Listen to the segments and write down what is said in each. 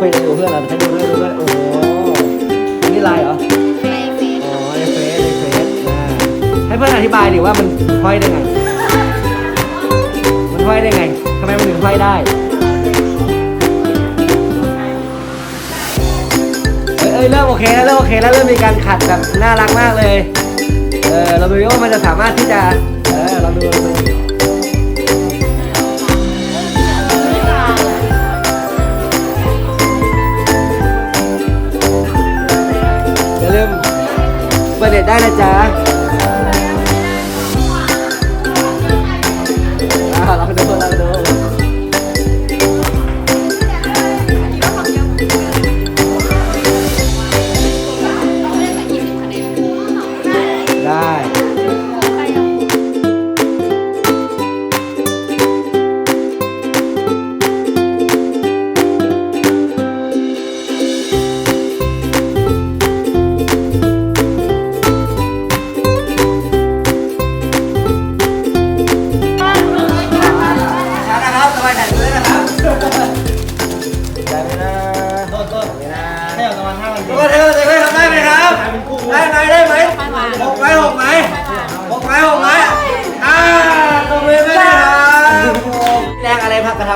คุยกันอยู่เพื่อนเราให้ดูด้วยดูด้วยโอ้โหนี่ไลน์เหรอในเฟซอ๋อในเฟซในเฟซอ่าให้เพื่อนอธิบายดิว่ามันห้อยได้ไง มันห้อยได้ไงทำไมมันถึงห้อยได้เอ้ยเอ้ยเริ่มโอเคแล้วเริ่มโอเคแล้วเริ่มมีการขัดแบบน่ารักมากเลย เออเราดูว่ามันจะสามารถที่จะ เออเราดู ได้นะจ๊ะ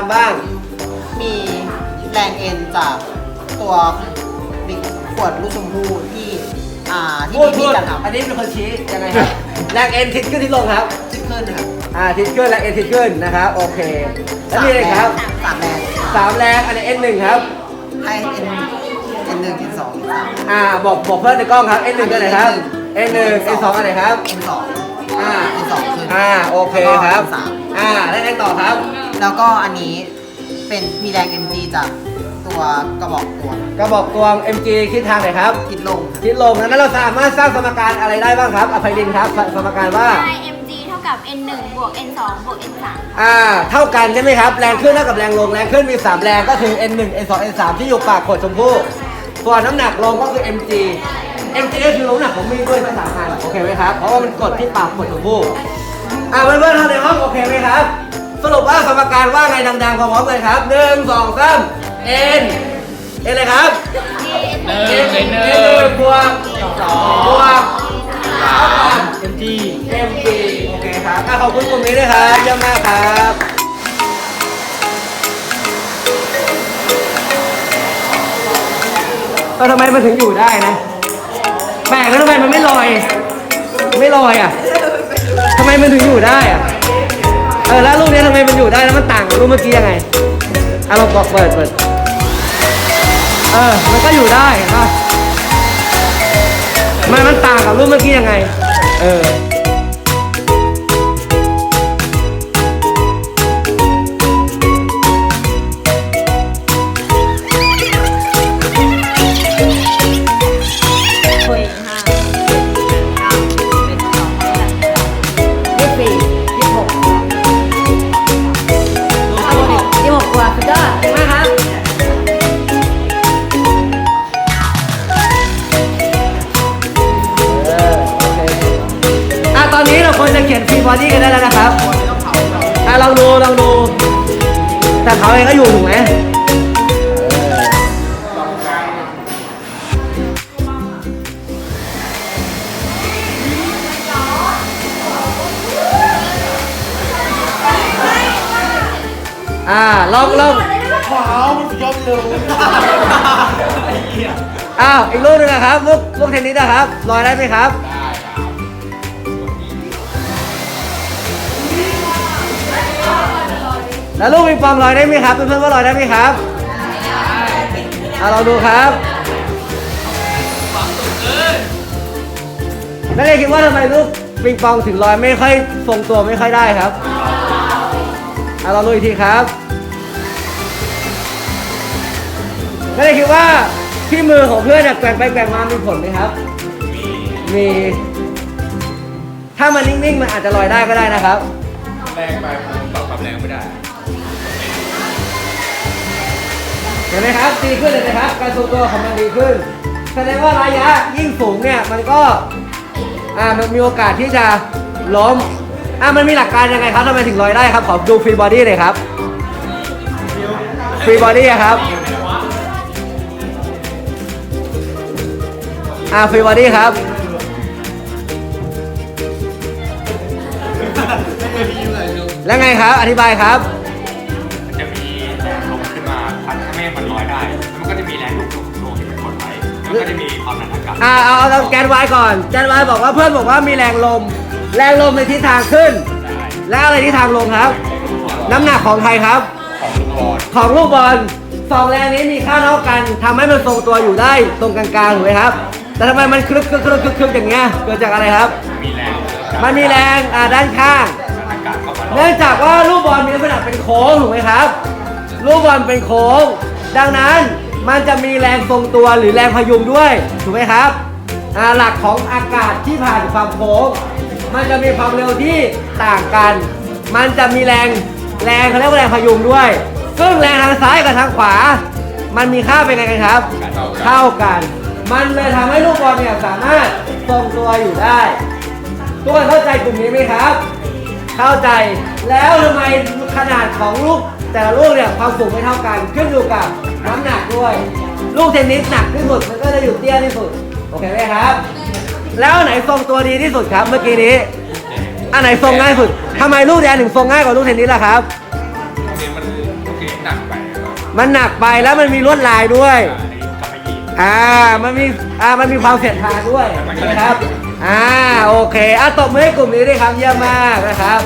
อะไรพักกระทำบ้าง มีแรงเอ็นจากตัวบิ๊กขวดลูกชมพู่ที่อ่าที่พูดพี่พูดๆจะทอันนี้เป็นคนชี้ยังไงครับแรงเอ็นทิศขึ้นทิศลงครับำที่ขึ้นนะครับอ่าทิศขึ้นแรงเอ็นทิศขึ้นนะครับโอเคแล้วมีอะไรครับสามแรงสามแรงอันนี้เอ็นหนึ่งครับให้เอ็นเอ็นหนึ่งเอ็นสองเอ็นสาม อ่าบอกบอกเพื่อนในกล้องครับ N หนึ่งกันไหนครับ N หนึ่ง N สองกันไหนครับ เอ็นสองอ่าเอ็นสองขึ้น อ่าโอเคครับ แล้วก็ N สามอ่าแล้วไงต่อครับ แล้วก็อันนี้เป็นมีแรงเอ็นจีจากตัวกระบอกตัวกระบอกตวง MG คิดทางไหนครับ คิดลงครับคิดลงนั้นเราสามารถสร้างสมการอะไรได้บ้างครับอภัยดินครับสสมการว่าได้ mg เท่ากับ n 1บวก n 2บวก n 3อ่า เท่ากันใช่ไหมครับ แรงขึ้นเท่ากับแรงลง แรงขึ้นมี 3 แรงก็คือ N 1 N 2 N 3ที่อยู่ปากขวดชมพู่ส่วนน้ำหนักลงก็คือ MG MG ก็คือน้ำหนักของมีดด้วยภาษาอังกฤษโอเคไหมครับ เพราะว่ามันกดที่ปากขวดชมพู่อ่าเพื่อนๆท่านในห้องโอเคไหมครับ สรุปว่าสมการว่าไงดังๆพร้อมๆกันครับหนึ่งสองสาม N N เลยครับ N N หนึ่งบวกสองบวกเท่ากับ MG MG โอเคครับอะขอบคุณกลุ่มนี้ด้วยครับเยี่ยมมากครับก็ทำไมมันถึงอยู่ได้นะแปลกแล้วทำไมมันไม่ลอย ไม่ลอยอะทำไมมันถึงอยู่ได้อะเออแล้วรูปนี้ทำไมมันอยู่ได้แล้วมันต่างกับรูปเมื่อกี้ยังไงอะลองบอกเปิดเปิดเออมันก็อยู่ได้เห็นป่ะทำไมมันต่างกับรูปเมื่อกี้ยังไง เออ บอดี้กันได้แล้วนะครับอะลองดูลองดู แต่เขาเองก็อยู่ถูกไหมเอออ่าลองลองขาวมันยอมเลยอ้าวอีกลูกหนึงนะครับลูกลูกเทนนิสนะครับลอยได้ไหมครับ แล้วลูกปิงปองลอยได้ไหมครับเพื่อนๆว่าลอยได้ไหมครับเอาเราดูครับนักเรียนคิดว่าทำไมลูกปิงปองถึงลอยไม่ค่อยทรงตัวไม่ค่อยได้ครับเอาเราดูอีกทีครับนักเรียนคิดว่าที่มือของเพื่อนแกว่งไปแกว่งมามีผลไหมครับ มีถ้ามันนิ่งๆมันอาจจะลอยได้ก็ได้นะครับ แรงไปผมปรับความแรงไม่ได้ เห็นไหมครับดีขึ้นเลยนะครับ การทรงตัวของมันดีขึ้น แสดงว่าระยะยิ่งสูงเนี่ยมันก็อ่ามันมีโอกาสที่จะล้มอ่ามันมีหลักการยังไงครับทำไมถึงลอยได้ครับ ขอดูฟรีบอดี้เลยครับฟรีบอดี้ครับอ่าฟรีบอดี้ครับแล้วไงครับ อธิบายครับ ดไว้แล้วก็จะมีความดันอากาศอ่าเอาเอาแกนวายก่อน แกนวายบอกว่าเพื่อนบอกว่ามีแรงลม แรงลมในทิศทางขึ้น แล้วอะไรทิศทางลงครับ น้ำหนักของใครครับของลูกบอลของลูกบอลสองแรงนี้มีค่าเท่ากันทำให้มันทรงตัวอยู่ได้ตรงกลางๆถูกไหมครับ แต่ทำไมมันคลึกคลึกคลึกคลึกคลึกอย่างเงี้ยเกิดจากอะไรครับ มีแรงมันมีแรงอ่าด้านข้าง อากาศเข้ามาเนื่องจากว่าลูกบอลมีลักษณะเป็นโค้งถูกไหมครับ ลูกบอลเป็นโค้ง ดังนั้น มันจะมีแรงทรงตัวหรือแรงพยุงด้วย ถูกไหมครับอ่าหลักของอากาศที่ผ่านความโค้ง มันจะมีความเร็วที่ต่างกัน มันจะมีแรงแรงเขาเรียกว่าแรงพยุงด้วย ซึ่งแรงทางซ้ายกับทางขวา มันมีค่าเป็นไงกันครับ เท่ากัน มันเลยทำให้ลูกบอลเนี่ยสามารถทรงตัวอยู่ได้ ทุกคนเข้าใจกลุ่มนี้ไหมครับ เข้าใจ แล้วทำไมขนาดของลูก แต่ละลูกเนี่ยความสูงไม่เท่ากันขึ้นอยู่กับน้ำหนักด้วย ลูกเทนนิสหนักที่สุดมันก็จะอยู่เตี้ยที่สุดโอเคไหมครับ แล้วอันไหนทรงตัวดีที่สุดครับเมื่อกี้นี้อันไหนทรงง่ายสุดทำไมลูกแดนถึงทรงง่ายกว่าลูกเทนนิสล่ะครับ โอเคมันโอเคหนักไปครับมันหนักไปแล้วมันมีลวดลายด้วยอันนี้กลับมายีนอ่า มันมี อ่า มันมีความเสียดทานด้วยนะครับ อ่า โอเค อะตบมือให้กลุ่มนี้ด้วยครับ เยี่ยมมากนะครับ